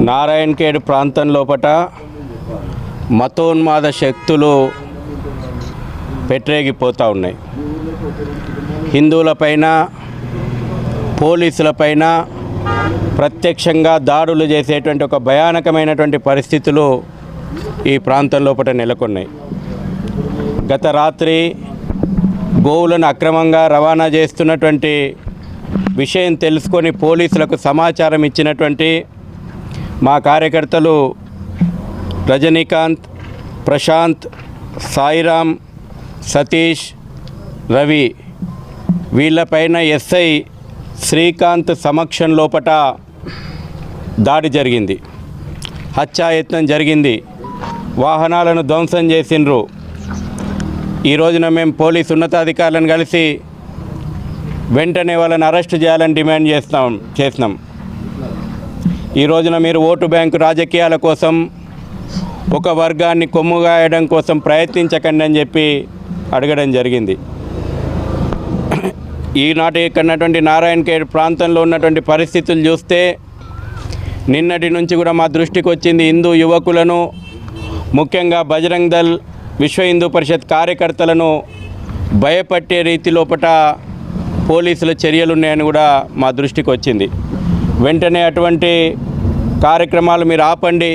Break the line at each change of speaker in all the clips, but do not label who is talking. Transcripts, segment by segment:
నారాయణఖేడ్ ప్రాంతం లోపట మతోన్మాద శక్తులు పెట్టరేగిపోతూ ఉన్నాయి. హిందువులపైన పోలీసులపైన ప్రత్యక్షంగా దాడులు చేసేటువంటి ఒక భయానకమైనటువంటి పరిస్థితులు ఈ ప్రాంతం లోపల నెలకొన్నాయి. గత రాత్రి గోవులను అక్రమంగా రవాణా చేస్తున్నటువంటి విషయం తెలుసుకొని పోలీసులకు సమాచారం ఇచ్చినటువంటి మా కార్యకర్తలు రజనీకాంత్ ప్రశాంత్ సాయిరామ్ సతీష్ రవి. వీళ్ళపైన ఎస్ఐ శ్రీకాంత్ సమక్షం లోపట దాడి జరిగింది. హత్యాయత్నం జరిగింది. వాహనాలను ధ్వంసం చేసిండ్రు. ఈ రోజున మేము పోలీసు ఉన్నతాధికారులను కలిసి వెంటనే వాళ్ళని అరెస్ట్ చేయాలని డిమాండ్ చేస్తాం చేసినాం. ఈ రోజున మీరు ఓటు బ్యాంకు రాజకీయాల కోసం ఒక వర్గాన్ని కొమ్ముగాయడం కోసం ప్రయత్నించకండి అని చెప్పి అడగడం జరిగింది. ఈనాటి ఇక్కడటువంటి నారాయణఖేడ్ ప్రాంతంలో ఉన్నటువంటి పరిస్థితులు చూస్తే నిన్నటి నుంచి కూడా మా దృష్టికి వచ్చింది హిందూ యువకులను ముఖ్యంగా బజరంగ్ దళ్ విశ్వ హిందూ పరిషత్ కార్యకర్తలను భయపట్టే రీతి లోపట పోలీసుల చర్యలు ఉన్నాయని కూడా మా దృష్టికి వచ్చింది. వెంటనే అటువంటి కార్యక్రమాలు మీరు ఆపండి.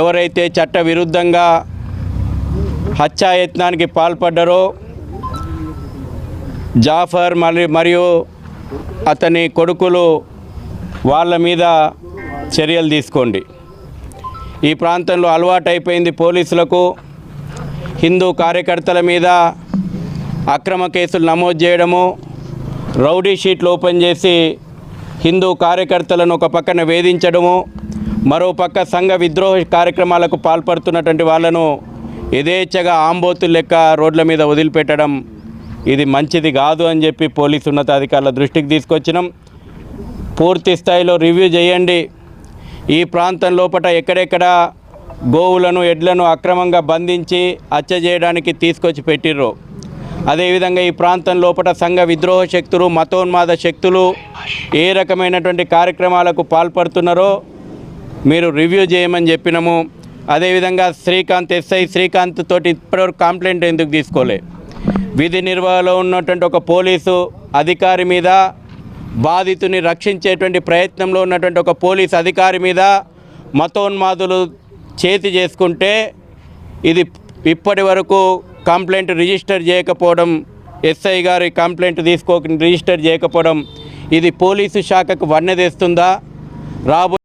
ఎవరైతే చట్ట విరుద్ధంగా హత్యాయత్నానికి పాల్పడ్డారో జాఫర్ మరి మరియు అతని కొడుకులు వాళ్ళ మీద చర్యలు తీసుకోండి. ఈ ప్రాంతంలో అలవాటైపోయింది పోలీసులకు. హిందూ కార్యకర్తల మీద అక్రమ కేసులు నమోదు చేయడము రౌడీ షీట్లు ఓపెన్ చేసి హిందూ కార్యకర్తలను ఒక పక్కన వేధించడము మరో పక్క సంఘ విద్రోహ కార్యక్రమాలకు పాల్పడుతున్నటువంటి వాళ్ళను యథేచ్ఛగా ఆంబోతులు లెక్క రోడ్ల మీద వదిలిపెట్టడం ఇది మంచిది కాదు అని చెప్పి పోలీసు ఉన్నతాధికారుల దృష్టికి తీసుకొచ్చినాం. పూర్తి స్థాయిలో రివ్యూ చేయండి. ఈ ప్రాంతం లోపల ఎక్కడెక్కడ గోవులను ఎడ్లను అక్రమంగా బంధించి హత్య చేయడానికి తీసుకొచ్చి పెట్టిర్రు. అదేవిధంగా ఈ ప్రాంతం లోపల సంఘ విద్రోహ శక్తులు మతోన్మాద శక్తులు ఏ రకమైనటువంటి కార్యక్రమాలకు పాల్పడుతున్నారో మీరు రివ్యూ చేయమని చెప్పినాము. అదేవిధంగా శ్రీకాంత్ ఎస్ఐ శ్రీకాంత్ తోటి ఇప్పటివరకు కంప్లైంట్ ఎందుకు తీసుకోలే? విధి నిర్వహణలో ఉన్నటువంటి ఒక పోలీసు అధికారి మీద బాధితుని రక్షించేటువంటి ప్రయత్నంలో ఉన్నటువంటి ఒక పోలీస్ అధికారి మీద మతోన్మాదులు చేతి చేసుకుంటే ఇది ఇప్పటి వరకు కంప్లైంట్ రిజిస్టర్ చేయకపోవడం ఎస్ఐ గారి కంప్లైంట్ తీసుకోక రిజిస్టర్ చేయకపోవడం ఇది పోలీసు శాఖకు వన్నెదేస్తుందా? రాబో